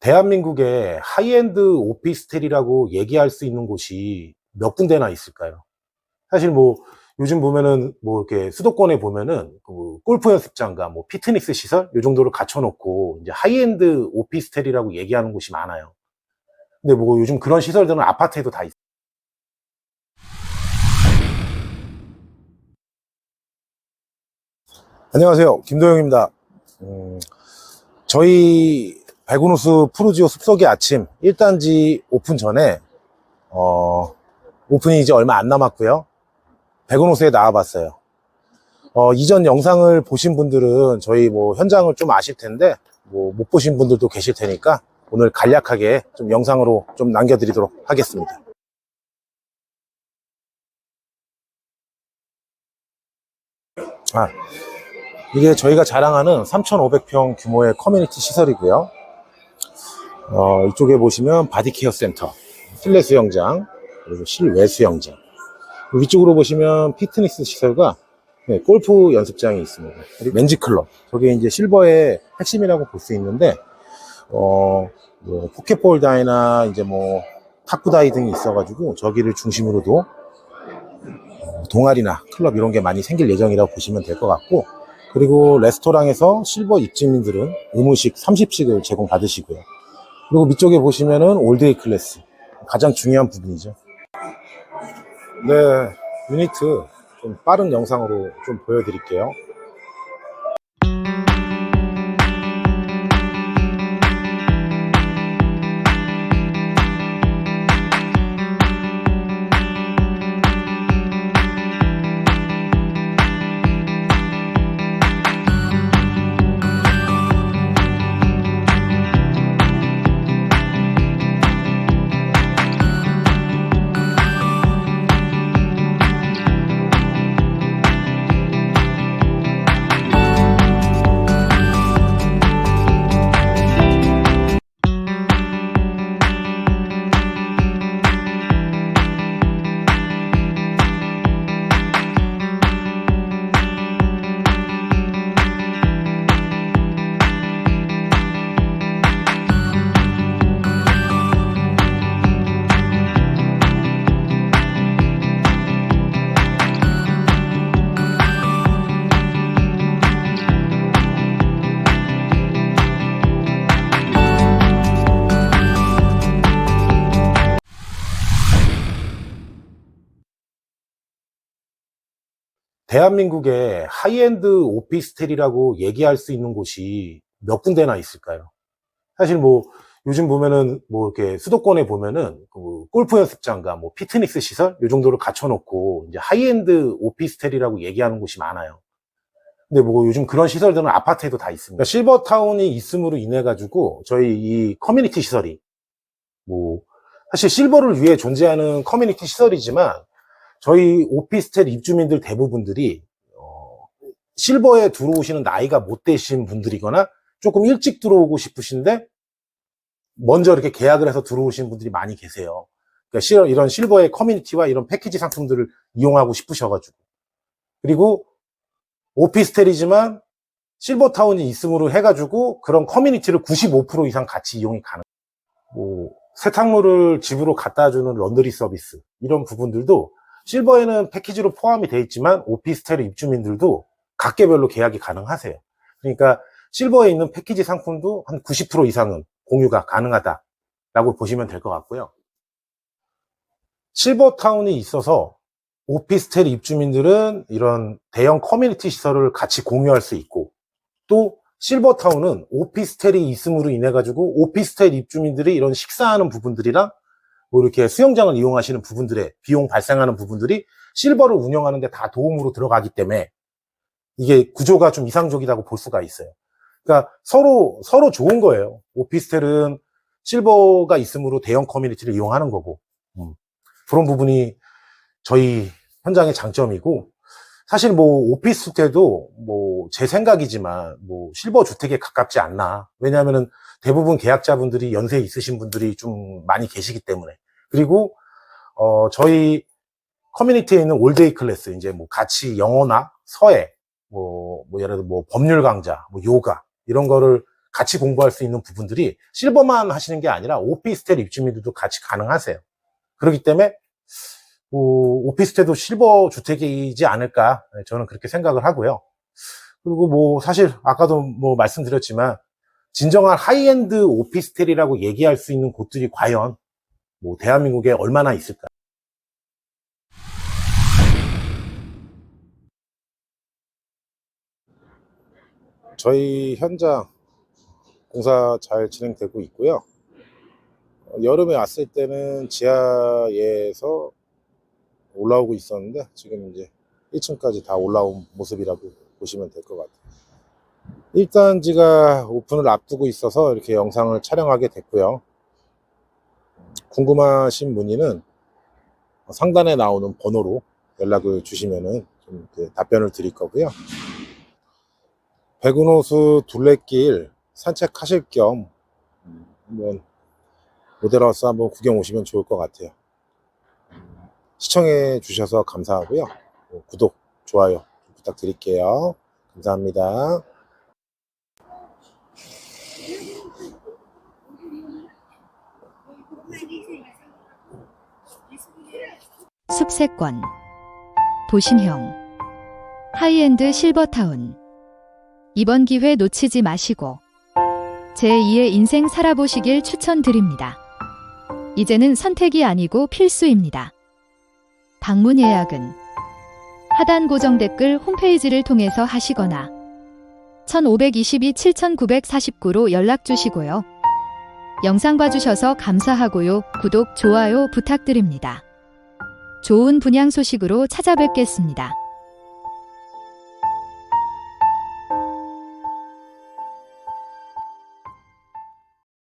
대한민국의 하이엔드 오피스텔이라고 얘기할 수 있는 곳이 몇 군데나 있을까요? 사실 뭐 요즘 보면은 뭐 이렇게 수도권에 보면은 그 골프 연습장과 뭐 피트니스 시설 요 정도를 갖춰놓고 이제 하이엔드 오피스텔이라고 얘기하는 곳이 많아요. 근데 뭐 요즘 그런 시설들은 아파트에도 다 있어요. 안녕하세요. 김도영입니다. 음, 저희 백운호수 푸르지오 숲속의 아침 1단지 오픈 전에 어, 오픈이 이제 얼마 안 남았고요. 백운호수에 나와봤어요. 어, 이전 영상을 보신 분들은 저희 뭐 현장을 좀 아실 텐데 뭐 못 보신 분들도 계실 테니까 오늘 간략하게 좀 영상으로 좀 남겨드리도록 하겠습니다. 아, 이게 저희가 자랑하는 3,500평 규모의 커뮤니티 시설이고요. 어, 이쪽에 보시면 바디케어 센터, 실내 수영장, 그리고 실외 수영장. 위쪽으로 보시면 피트니스 시설과 네, 골프 연습장이 있습니다. 그리고 멘즈 클럽. 저게 이제 실버의 핵심이라고 볼 수 있는데, 어, 뭐, 포켓볼 다이나 이제 뭐, 탁구 다이 등이 있어가지고, 저기를 중심으로도 어, 동아리나 클럽 이런 게 많이 생길 예정이라고 보시면 될 것 같고, 그리고 레스토랑에서 실버 입주민들은 의무식 30식을 제공받으시고요. 그리고 밑쪽에 보시면은 올데이 클래스. 가장 중요한 부분이죠. 네, 유니트 좀 빠른 영상으로 좀 보여드릴게요. 대한민국의 하이엔드 오피스텔이라고 얘기할 수 있는 곳이 몇 군데나 있을까요? 사실 뭐 요즘 보면은 뭐 이렇게 수도권에 보면은 그 골프 연습장과 뭐 피트니스 시설 요 정도를 갖춰놓고 이제 하이엔드 오피스텔이라고 얘기하는 곳이 많아요. 근데 뭐 요즘 그런 시설들은 아파트에도 다 있습니다. 그러니까 실버타운이 있음으로 인해 가지고 저희 이 커뮤니티 시설이 뭐 사실 실버를 위해 존재하는 커뮤니티 시설이지만 저희 오피스텔 입주민들 대부분들이 어, 실버에 들어오시는 나이가 못 되신 분들이거나 조금 일찍 들어오고 싶으신데 먼저 이렇게 계약을 해서 들어오신 분들이 많이 계세요. 그러니까 실- 이런 실버의 커뮤니티와 이런 패키지 상품들을 이용하고 싶으셔가지고 그리고 오피스텔이지만 실버타운이 있음으로 해가지고 그런 커뮤니티를 95% 이상 같이 이용이 가능. 뭐 세탁물을 집으로 갖다 주는 런드리 서비스 이런 부분들도 실버에는 패키지로 포함이 되어 있지만 오피스텔 입주민들도 각계별로 계약이 가능하세요. 그러니까 실버에 있는 패키지 상품도 한 90% 이상은 공유가 가능하다라고 보시면 될 것 같고요. 실버타운이 있어서 오피스텔 입주민들은 이런 대형 커뮤니티 시설을 같이 공유할 수 있고 또 실버타운은 오피스텔이 있음으로 인해 가지고 오피스텔 입주민들이 이런 식사하는 부분들이랑 뭐 이렇게 수영장을 이용하시는 부분들의 비용 발생하는 부분들이 실버를 운영하는데 다 도움으로 들어가기 때문에 이게 구조가 좀 이상적이라고 볼 수가 있어요. 그러니까 서로 서로 좋은 거예요. 오피스텔은 실버가 있으므로 대형 커뮤니티를 이용하는 거고 음, 그런 부분이 저희 현장의 장점이고 사실 뭐 오피스텔도 뭐 제 생각이지만 뭐 실버 주택에 가깝지 않나 왜냐하면은 대부분 계약자분들이 연세 있으신 분들이 좀 많이 계시기 때문에 그리고 어 저희 커뮤니티에 있는 올데이 클래스 이제 뭐 같이 영어나 서예 뭐, 뭐 예를 들어 뭐 법률 강좌 뭐 요가 이런 거를 같이 공부할 수 있는 부분들이 실버만 하시는 게 아니라 오피스텔 입주민들도 같이 가능하세요. 그렇기 때문에 뭐, 오피스텔도 실버 주택이지 않을까 네, 저는 그렇게 생각을 하고요. 그리고 뭐 사실 아까도 뭐 말씀드렸지만 진정한 하이엔드 오피스텔이라고 얘기할 수 있는 곳들이 과연 뭐 대한민국에 얼마나 있을까? 저희 현장 공사 잘 진행되고 있고요. 어, 여름에 왔을 때는 지하에서 올라오고 있었는데 지금 이제 1층까지 다 올라온 모습이라고 보시면 될 것 같아요. 1단지가 오픈을 앞두고 있어서 이렇게 영상을 촬영하게 됐고요. 궁금하신 문의는 상단에 나오는 번호로 연락을 주시면은 좀 답변을 드릴 거고요. 백운호수 둘레길 산책하실 겸 음, 한번 모델하우스 한번 구경 오시면 좋을 것 같아요. 시청해 주셔서 감사하고요. 어, 구독, 좋아요 부탁드릴게요. 감사합니다. 숲세권 도심형 하이엔드 실버타운 이번 기회 놓치지 마시고 제2의 인생 살아보시길 추천드립니다. 이제는 선택이 아니고 필수입니다. 방문 예약은 하단 고정 댓글 홈페이지를 통해서 하시거나 1522 7949로 연락 주시고요. 영상 봐주셔서 감사하고요. 구독, 좋아요 부탁드립니다. 좋은 분양 소식으로 찾아뵙겠습니다.